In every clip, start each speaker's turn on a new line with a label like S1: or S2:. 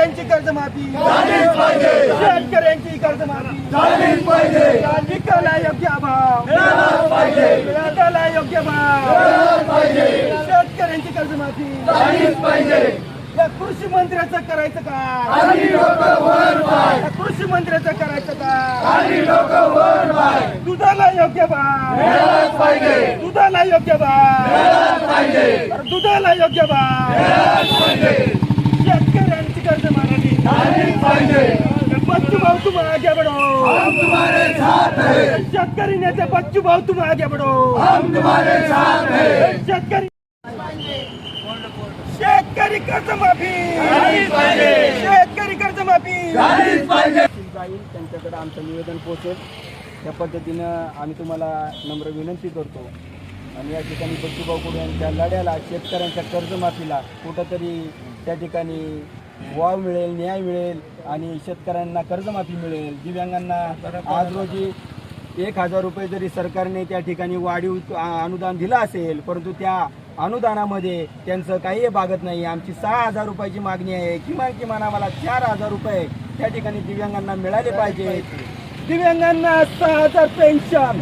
S1: शेतकऱ्यांची कर्जमाफी. शेतकऱ्यांची कर्जमाफी. पिकाला योग्य भाव पिकाला योग्य भाव शेतकऱ्यांची कर्जमाफी. या कृषी मंत्र्याचं करायचं का? या कृषी मंत्र्याचं करायचं का? दुधाला योग्य भाव. दुधाला योग्य भाव. अरे दुधाला योग्य भाव शेतकऱ्यांची कर्जमाफी बच्चू भाऊ तुम आगे बढ़ो शेतकरी नेते बच्चू भाऊ तुम आगे बढ़ो शेतकरी शेतकरी कर्जमाफी शेतकरी कर्जमाफी जाईल त्यांच्याकडे आमचं निवेदन पोहोचेल त्या पद्धतीनं आम्ही तुम्हाला नम्र विनंती करतो. आणि या ठिकाणी बच्चूभाऊ कडू यांच्या लढ्याला शेतकऱ्यांच्या कर्जमाफीला कुठंतरी त्या ठिकाणी वाव मिळेल न्याय मिळेल आणि शेतकऱ्यांना कर्जमाफी मिळेल. दिव्यांगांना आज रोजी एक हजार रुपये जरी सरकारने त्या ठिकाणी वाढीव अनुदान दिलं असेल परंतु त्या अनुदानामध्ये त्यांचं काही भागत नाही. आमची सहा हजार रुपयाची मागणी आहे. किमान किमान आम्हाला चार हजार रुपये त्या ठिकाणी दिव्यांगांना मिळाले पाहिजे. दिव्यांगांना सहा हजार पेन्शन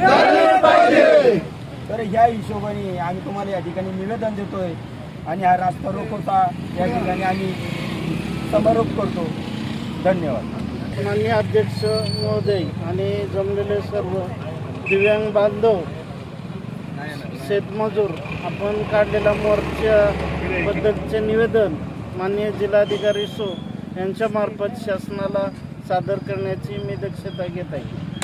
S1: तर ह्या हिशोबाने आम्ही तुम्हाला या ठिकाणी निवेदन देतोय. आणि हा रास्ता रोखवता. या ठिकाणी आम्ही समारोप करतो. धन्यवाद.
S2: माननीय अध्यक्ष महोदय आणि जमलेले सर्व दिव्यांग बांधव शेतमजूर आपण काढलेल्या मोर्चाबद्दलचे निवेदन माननीय जिल्हाधिकारी सो यांच्यामार्फत शासनाला सादर करण्याची मी दक्षता घेत आहे.